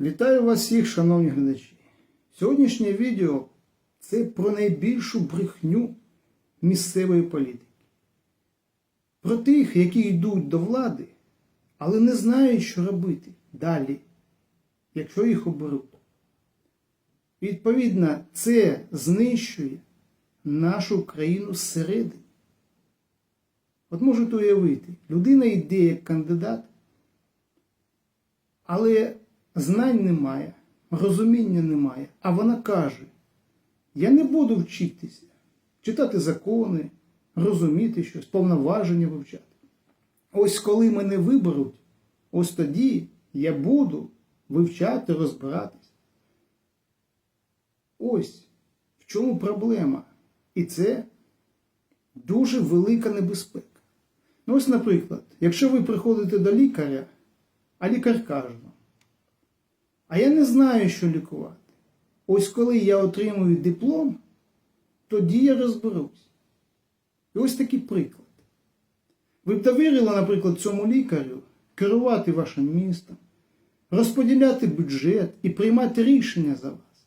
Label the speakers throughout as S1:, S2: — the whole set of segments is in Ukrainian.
S1: Вітаю вас всіх, шановні глядачі. Сьогоднішнє відео це про найбільшу брехню місцевої політики. Про тих, які йдуть до влади, але не знають, що робити далі, якщо їх оберуть. Відповідно, це знищує нашу країну зсередини. От можете уявити, людина йде як кандидат, але знань немає, розуміння немає. А вона каже: я не буду вчитися, читати закони, розуміти щось, повноваження вивчати. Ось коли мене виберуть, ось тоді я буду вивчати, розбиратись. Ось в чому проблема. І це дуже велика небезпека. Ну, ось, наприклад, якщо ви приходите до лікаря, а лікар каже а я не знаю, що лікувати. Ось коли я отримую диплом, тоді я розберусь. І ось такий приклад. Ви б довірили, наприклад, цьому лікарю керувати вашим містом, розподіляти бюджет і приймати рішення за вас.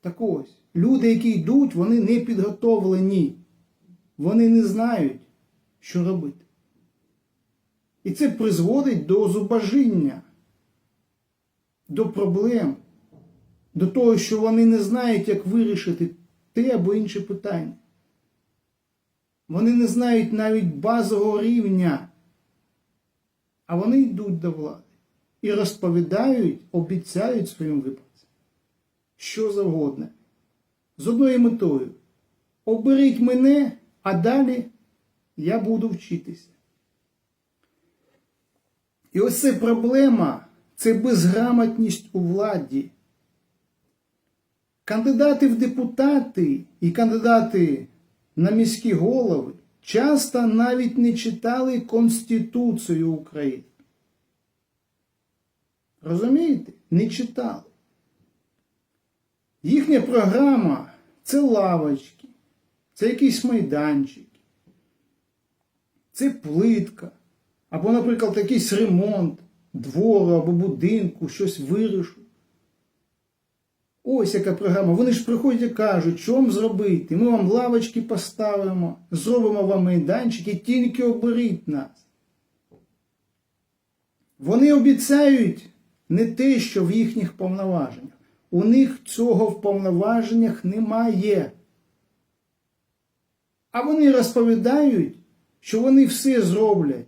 S1: Так ось, люди, які йдуть, вони не підготовлені. Вони не знають, що робити. І це призводить до зубожіння, до проблем, до того, що вони не знають, як вирішити те або інше питання. Вони не знають навіть базового рівня, а вони йдуть до влади і розповідають, обіцяють своїм виборцям, що завгодно. З одною метою. Оберіть мене, а далі я буду вчитися. І ось це проблема це безграмотність у владі. Кандидати в депутати і кандидати на міські голови часто навіть не читали Конституцію України. Розумієте? Не читали. Їхня програма це лавочки, це якісь майданчики, це плитка, або, наприклад, якийсь ремонт двору або будинку, щось вирішу. Ось яка програма. Вони ж приходять і кажуть, що вам зробити. Ми вам лавочки поставимо, зробимо вам майданчики, тільки оберіть нас. Вони обіцяють не те, що в їхніх повноваженнях. У них цього в повноваженнях немає. А вони розповідають, що вони все зроблять,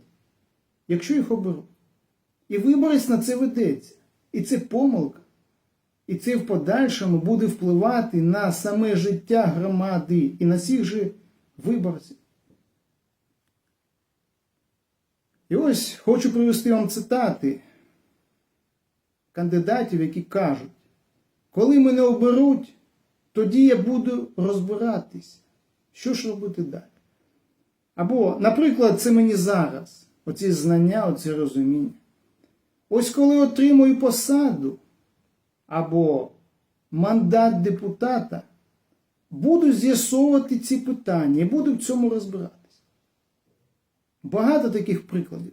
S1: якщо їх оберуть. І виборець на це ведеться. І це помилка. І це в подальшому буде впливати на саме життя громади і на всіх же виборців. І ось хочу привести вам цитати кандидатів, які кажуть, коли мене оберуть, тоді я буду розбиратись, що ж робити далі. Або, наприклад, це мені зараз, оці знання, оці розуміння. Ось коли отримую посаду або мандат депутата, буду з'ясовувати ці питання і буду в цьому розбиратися. Багато таких прикладів.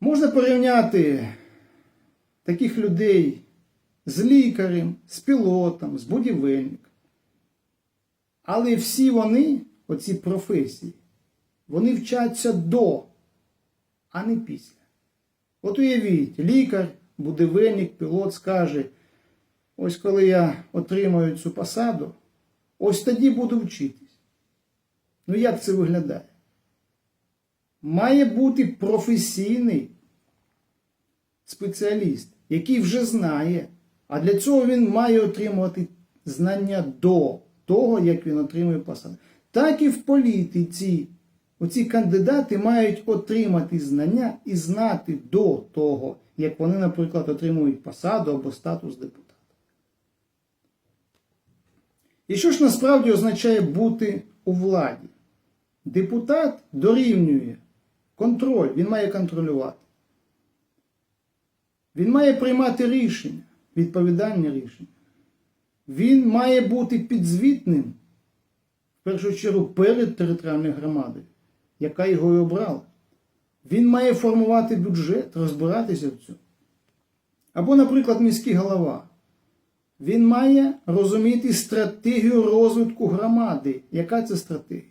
S1: Можна порівняти таких людей з лікарем, з пілотом, з будівельником. Але всі вони, оці професії, вони вчаться до, а не після. От уявіть, лікар, будівельник, пілот скаже, ось коли я отримаю цю посаду, ось тоді буду вчитись. Ну як це виглядає? Має бути професійний спеціаліст, який вже знає, а для цього він має отримувати знання до того, як він отримує посаду. Так і в політиці. Оці кандидати мають отримати знання і знати до того, як вони, наприклад, отримують посаду або статус депутата. І що ж насправді означає бути у владі? Депутат дорівнює контроль, він має контролювати. Він має приймати рішення, відповідальні рішення. Він має бути підзвітним, в першу чергу, перед територіальною громадою, яка його і обрала. Він має формувати бюджет, розбиратися в цьому. Або, наприклад, міський голова. Він має розуміти стратегію розвитку громади. Яка це стратегія?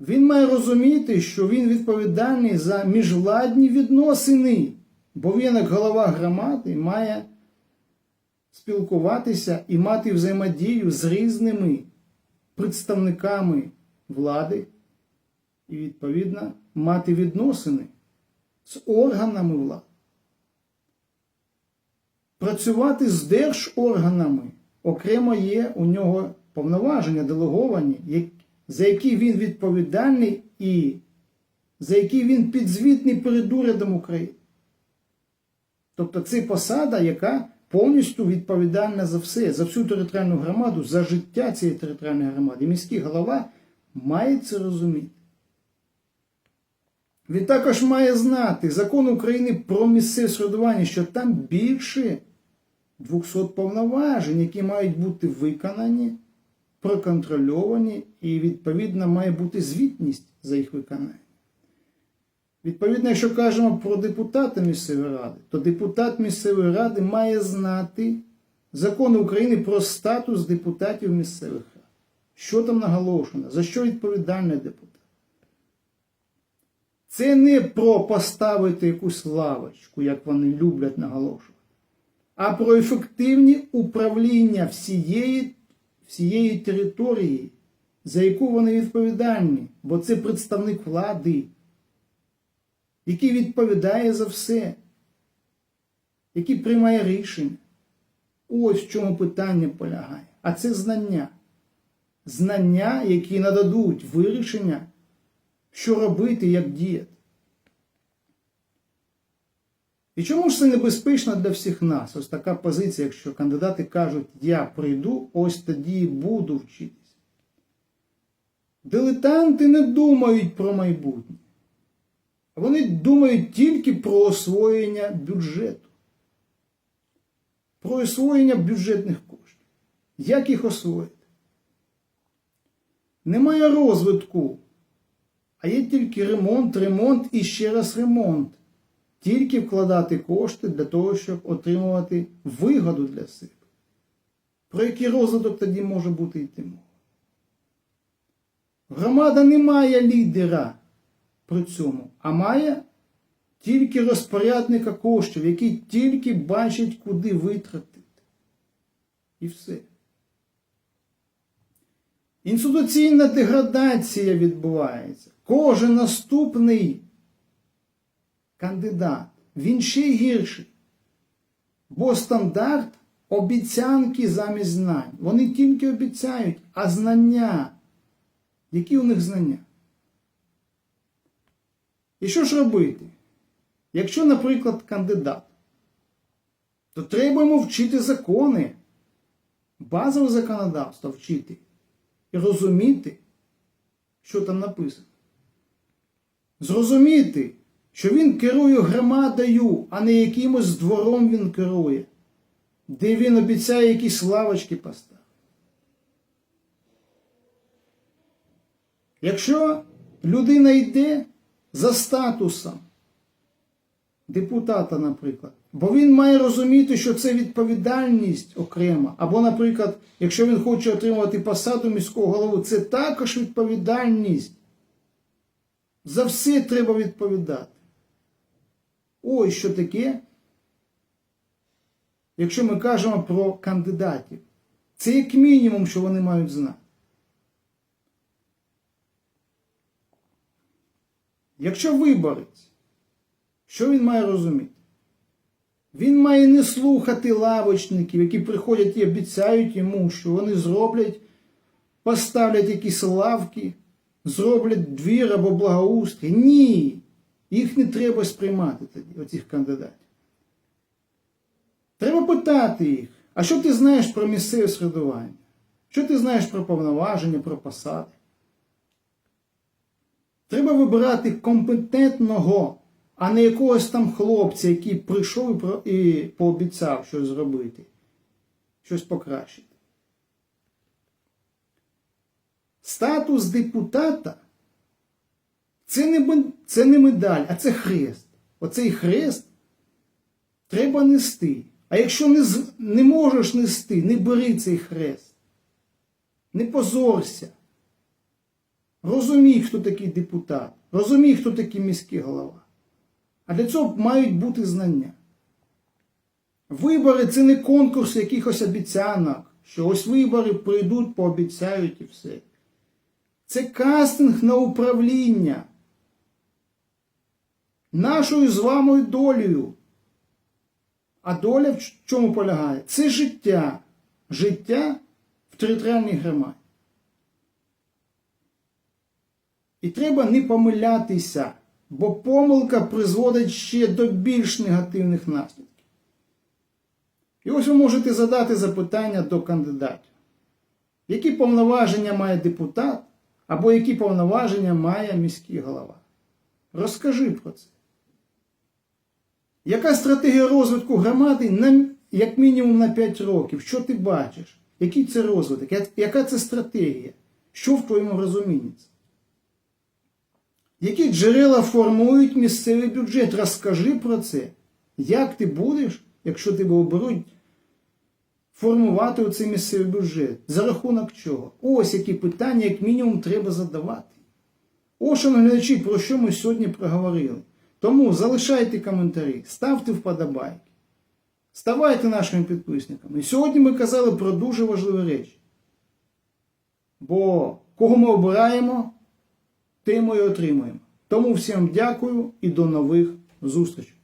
S1: Він має розуміти, що він відповідальний за міжвладні відносини, бо він, як голова громади, має спілкуватися і мати взаємодію з різними представниками влади і, відповідно, мати відносини з органами влади. Працювати з держорганами окремо є у нього повноваження делеговані, за які він відповідальний і за які він підзвітний перед урядом України. Тобто це посада, яка повністю відповідальна за все, за всю територіальну громаду, за життя цієї територіальної громади. Міський голова має це розуміти. Він також має знати закон України про місцеве середування, що там більше 200 повноважень, які мають бути виконані, проконтрольовані, і відповідно має бути звітність за їх виконання. Відповідно, якщо кажемо про депутата місцевої ради, то депутат місцевої ради має знати закони України про статус депутатів місцевих рад. Що там наголошено, за що відповідальний депутат. Це не про поставити якусь лавочку, як вони люблять наголошувати, а про ефективні управління всієї, всієї території, за яку вони відповідальні, бо це представник влади, який відповідає за все, який приймає рішення. Ось в чому питання полягає. А це знання. Знання, які нададуть вирішення що робити, як діяти. І чому ж це небезпечно для всіх нас? Ось така позиція, якщо кандидати кажуть, я прийду, ось тоді буду вчитися. Дилетанти не думають про майбутнє. Вони думають тільки про освоєння бюджету, про освоєння бюджетних коштів. Як їх освоїти? Немає розвитку а є тільки ремонт, ремонт і ще раз ремонт. Тільки вкладати кошти для того, щоб отримувати вигоду для себе. Про який розвиток тоді може бути йти мова? Громада не має лідера при цьому, а має тільки розпорядника коштів, який тільки бачить, куди витратити. І все. Інституційна деградація відбувається. Кожен наступний кандидат, він ще гірший. Бо стандарт обіцянки замість знань. Вони тільки обіцяють, а знання. Які у них знання? І що ж робити? Якщо, наприклад, кандидат, то треба йому вчити закони, базове законодавство вчити і розуміти, що там написано. Зрозуміти, що він керує громадою, а не якимось двором він керує, де він обіцяє якісь лавочки поставити. Якщо людина йде за статусом депутата, наприклад, бо він має розуміти, що це відповідальність окрема. Або, наприклад, якщо він хоче отримувати посаду міського голови, це також відповідальність. За все треба відповідати. Ось що таке, якщо ми кажемо про кандидатів. Це як мінімум, що вони мають знати. Якщо виборець, що він має розуміти? Він має не слухати лавочників, які приходять і обіцяють йому, що вони зроблять, поставлять якісь лавки, зроблять двір або благоустрій. Ні. Їх не треба сприймати тоді, оцих кандидатів. Треба питати їх, а що ти знаєш про місцеве середування? Що ти знаєш про повноваження, про посади? Треба вибирати компетентного, а не якогось там хлопця, який прийшов і, пообіцяв щось зробити, щось покращити. Статус депутата Це не, це не медаль, а це хрест. Оцей хрест треба нести. А якщо не, не можеш нести, не бери цей хрест. Не позорся. Розумій, хто такий депутат. Розумій, хто такий міський голова. А для цього мають бути знання. Вибори це не конкурс якихось обіцянок, що ось вибори прийдуть, пообіцяють і все. Це кастинг на управління нашою з вами долею. А доля в чому полягає? Це життя. Життя в територіальній громаді. І треба не помилятися, бо помилка призводить ще до більш негативних наслідків. І ось ви можете задати запитання до кандидатів. Які повноваження має депутат або які повноваження має міський голова? Розкажи про це. Яка стратегія розвитку громади на, як мінімум на 5 років? Що ти бачиш? Який це розвиток? Яка це стратегія? Що в твоєму розумінні? Які джерела формують місцевий бюджет? Розкажи про це. Як ти будеш, якщо тебе оберуть, формувати оцей місцевий бюджет? За рахунок чого? Ось які питання, як мінімум, треба задавати. Шановні глядачі, про що ми сьогодні проговорили. Тому залишайте коментарі, ставте вподобайки, ставайте нашими підписниками. І сьогодні ми казали про дуже важливі речі. Бо кого ми обираємо, те ми і отримуємо. Тому всім дякую і до нових зустрічей.